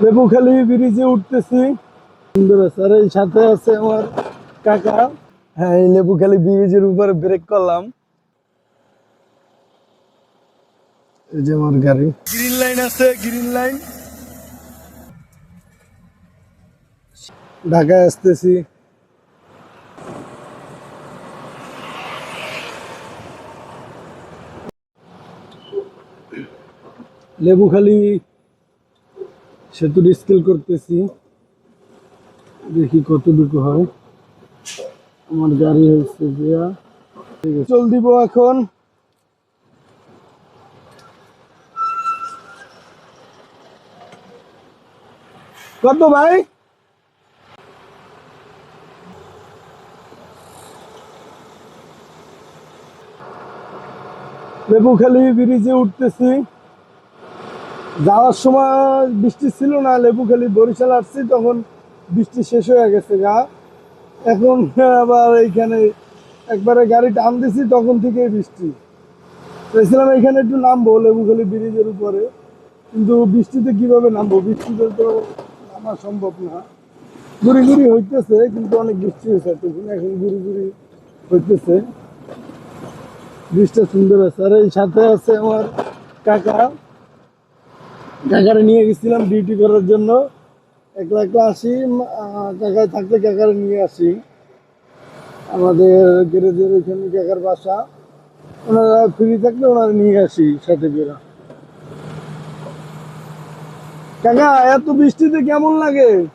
লেবুখালি ব্রিজে উঠতেছি। সুন্দর আছে। আর এই সাথে আছে আমার কাকা। হ্যাঁ এই লেবুখালি ব্রিজের উপরে ব্রেক করলাম। এই যে আমার গাড়ি। গ্রিন লাইন আছে গ্রিন লাইন ঢাকায় আসতেছি। লেবুখালি সেতুর স্কেল করতেছি। দেখি কতটুকু হয়। আমার গাড়ি হয়েছে ঠিক আছে। চল দিব এখন। কত ভাই? লেবুখালি ব্রিজে উঠতেছি। যাওয়ার সময় বৃষ্টি ছিল না লেবুখালি বরিশাল আসছি, তখন বৃষ্টি শেষ হয়ে গেছে গা। এখন আবার এইখানে একবারে গাড়ি টান দিছি, তখন থেকেই বৃষ্টি। চাইছিলাম এখানে একটু নামবো লেবুখালি ব্রিজের উপরে। কিন্তু বৃষ্টিতে কীভাবে নামবো? বৃষ্টিতে তো নামা সম্ভব না। ঘুরি ঘুরি হইতেছে, কিন্তু অনেক বৃষ্টি হয়েছে তখন এখন ঘুরি ঘুরি হইতেছে। বৃষ্টিটা সুন্দর আছে আর এই সাথে আছে আমার কাকা। কাকারে নিয়ে গেছিলাম ডিউটি করার জন্য। একলা একলা আসি কাকায় থাকলে কাকারে নিয়ে আসি। আমাদের গ্যারেজের ওইখানে কাকার বাসা। ওনারা ফ্রি থাকলে ওনারা নিয়ে আসি সাথে করে। কাকা, এত বৃষ্টিতে কেমন লাগে?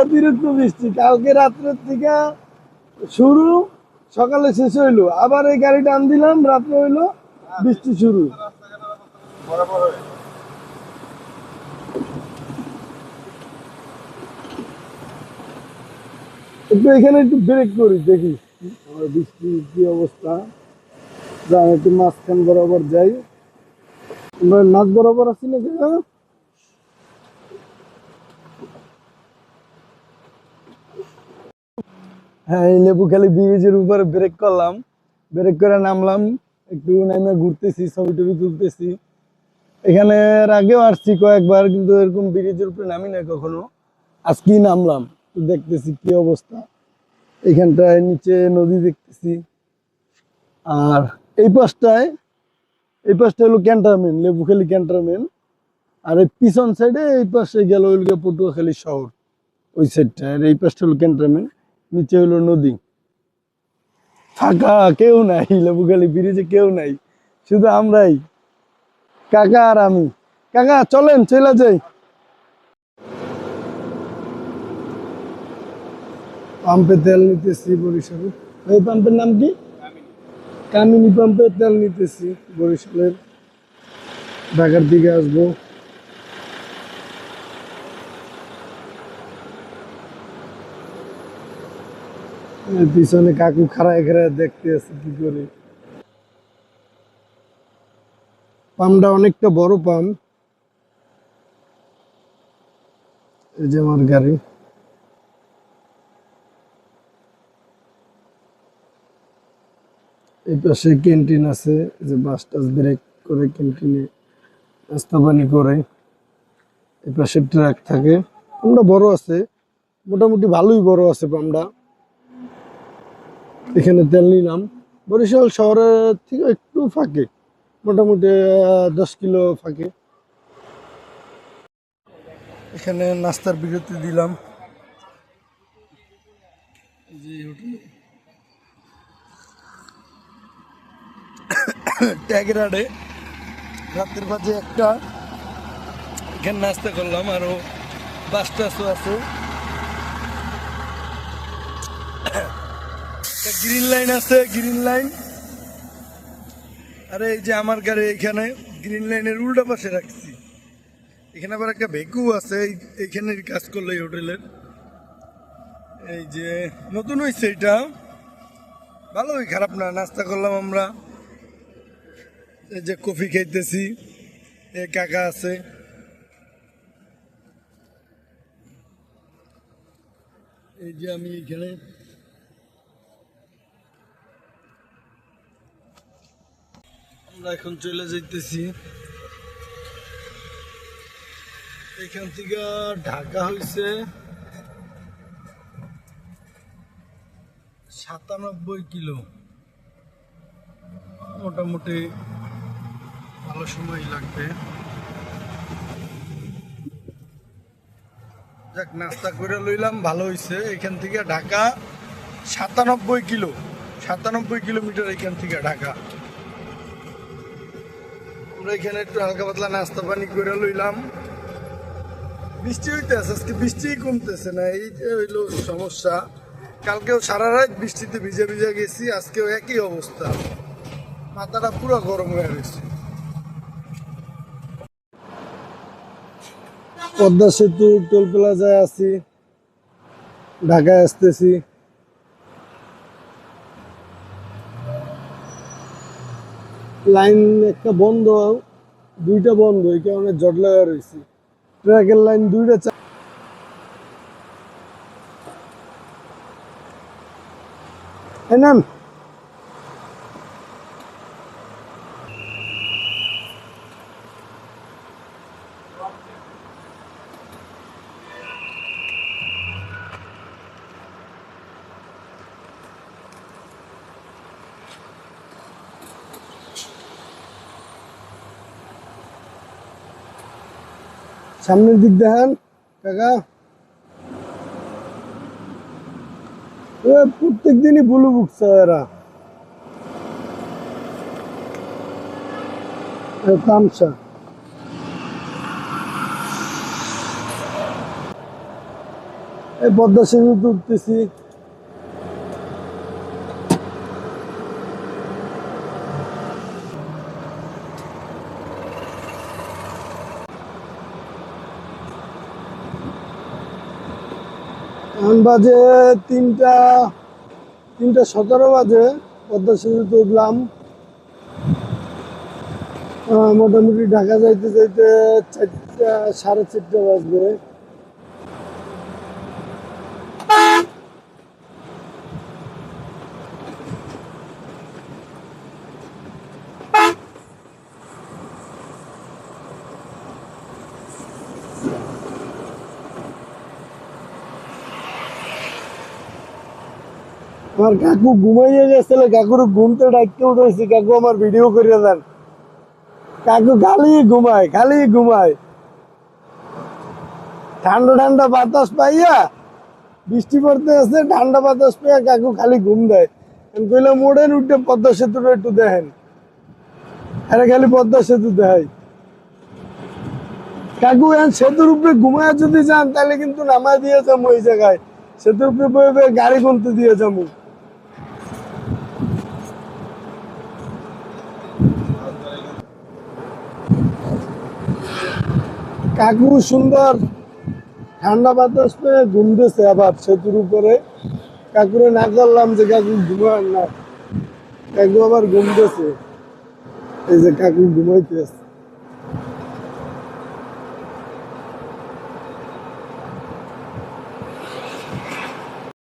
অতিরিক্ত বৃষ্টি। কালকে রাত্রের থেকে শুরু সকালে শেষ হইল, আবার এই গাড়িটা আন দিলাম, রাত্রে হইল বৃষ্টি শুরু। একটু এখানে একটু ব্রেক করি, দেখি। আমার বৃষ্টির কি অবস্থা। যা একটু মাঝখান বরাবর যাই। নাচ বরাবর আছি নাকি হ্যাঁ? এই লেবুখালি ব্রিজের উপরে ব্রেক করলাম। ব্রেক করে নামলাম, একটু নেমে ঘুরতেছি, ছবি টবি তুলতেছি। এখানে আগেও আসছি কয়েকবার, কিন্তু এরকম ব্রিজের উপরে নামি না কখনো। আজকেই নামলাম, তো দেখতেছি কি অবস্থা। এখানটায় নিচে নদী দেখতেছি। আর এই পাশটায়, এই পাশটা হলো ক্যান্টারমেন্ট লেবুখালি ক্যান্টারমেন্ট আর এই পিছন সাইডে এই পাশে গেল পটুয়াখালী শহর, ওই সাইডটা আর এই পাশটা হলো ক্যান্টারমেন্ট নিচে হলো নদী। ফাঁকা, কেউ নাই, লেবুখালি ব্রিজে কেউ নাই। শুধু আমরাই। কাকা আর আমি। কাকা, চলেন, চলে যাই। পাম্পে তেল নিতেছি বরিশালে। এই পাম্পের নাম কি? কামিনী পাম্পে তেল নিতেছি বরিশালের। ঢাকার দিকে আসব। পিছনে কাকু খাড়ায় খাড়ায় দেখতে আছে কি করে। পাম্পটা অনেকটা বড় পাম্প এই যে আমার গাড়ি। এই পাশে ক্যান্টিন আছে যে বাস টাস ব্রেক করে ক্যান্টিনে নাস্তা পানি করে। এই পাশে ট্রাক থাকে। পাম্পটা বড় আছে, মোটামুটি ভালোই বড় আছে পাম্পটা এখানে তেল নিলাম বরিশাল শহরের থেকে একটু ফাঁকে, মোটামুটি দশ কিলো ফাঁকে। এখানে নাস্তার বিরতি দিলাম। ট্যাগরাডে। রাতের বাজে একটা। এখানে নাস্তা করলাম, আরও বাস টাসও আছে। গ্রিন লাইন আছে গ্রিন লাইন আরে এই যে আমার গাড়ি এখানে গ্রিন লাইনের উল্টা পাশে রাখছি। এখানে আবার একটা ভেকু আছে, এই- এইখানে কাজ করল এই হোটেলের এই যে নতুন হয়েছে এটা। ভালোই খারাপ না, নাস্তা করলাম আমরা। এই যে কফি খাইতেছি, এ কাকা আছে। এই যে আমি এখানে আমরা এখন চলে যাইতেছি। এখান থেকে ঢাকা হয়েছে সাতানব্বই কিলো। মোটামুটি ভালো সময় লাগবে। যাক, নাস্তা করে লইলাম, ভালো হয়েছে এখান থেকে ঢাকা সাতানব্বই কিলো, সাতানব্বই কিলোমিটার এখান থেকে ঢাকা। আমরা এখানে একটু হালকা পাতলা নাস্তা পানি করে লইলাম। বৃষ্টি হইতেছে, আজকে বৃষ্টি কমতেছে না, এই হইল সমস্যা। কালকেও সারা রাত বৃষ্টিতে ভিজে ভিজে গেছি, আজকেও একই অবস্থা। মাথাটা পুরো গরম হয়ে গেছে। পদ্মা সেতু, টোল প্লাজায় আছি, ঢাকায় আসতেছি। লাইন একটা বন্ধ, দুইটা বন্ধ, এই কারণে জট লাগা রয়েছে। ট্র্যাকের লাইন দুইটা চা- এই সামনের দিক দেখান কাকা। প্রত্যেক দিনই বুলু বুকছে এরা। তামসা এই পদ্মা সেতু উঠতেছি এখন বাজে তিনটা তিনটা সতেরো বাজে, পদ্মা সেতুতে উঠলাম। মোটামুটি ঢাকা যাইতে যাইতে চারটা, সাড়ে চারটা বাজবে। আমার কাকু ঘুমাইয়ে গেছিল কাকুর ঘুমতে ডাকতে উঠেছি। কাকু আমার ভিডিও করে দেন। কাকু খালি ঘুমায় খালি ঘুমায়। ঠান্ডা ঠান্ডা বাতাস পাইয়া বৃষ্টি পড়তে আছে, ঠান্ডা বাতাস পাইয়া কাকু খালি ঘুম দেয়। আমি কইলাম মোড়ের উঠে পদ্মা সেতুটা একটু দেখেন। আরে খালি পদ্মা সেতু দেখাই। কাকু, এখন সেতুর উপরে ঘুমায় যদি যান, তাহলে কিন্তু নামায় দিয়ে যাব ওই জায়গায়। সেতুর উপরে গাড়ি গুনতে দিয়ে যাব। কাকু সুন্দর। ঠান্ডা বাতাস পেয়ে ঘুমতেছে আবার সেতুর উপরে। কাকুরে না করলাম যে কাকু ঘুমান না। কাকু আবার ঘুমতেছে। এই যে কাকু ঘুমাইতেছে।